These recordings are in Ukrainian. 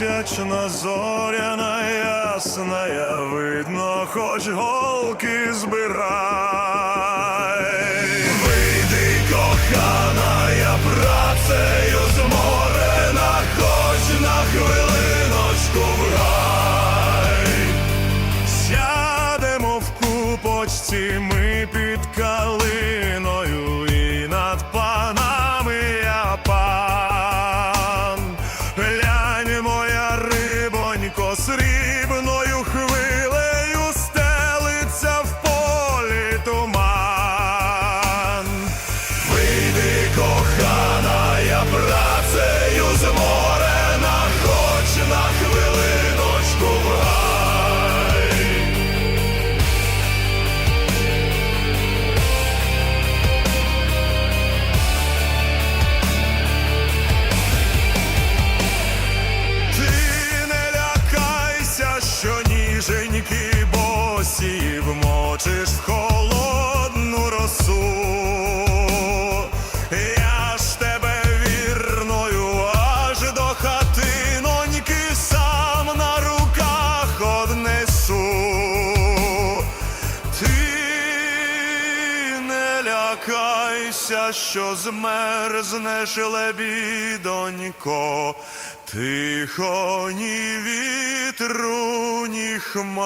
місячна зоряна ясная, видно, хоч голки збирай. Вийди, кохана, я працею зморена, хоч на хвилиночку в гай. Сядемо в купочці, ми під ніженькі Лякайся, що змерзнеш лебідонько, тихо ні вітру, ні хмар.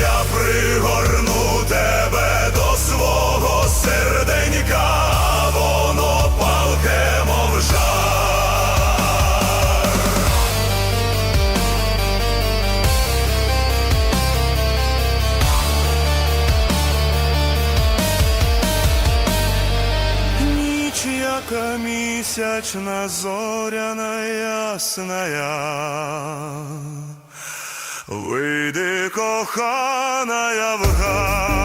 Я пригорну Ніч, яка місячна, зоряна ясная, вийди, кохана, я в гай.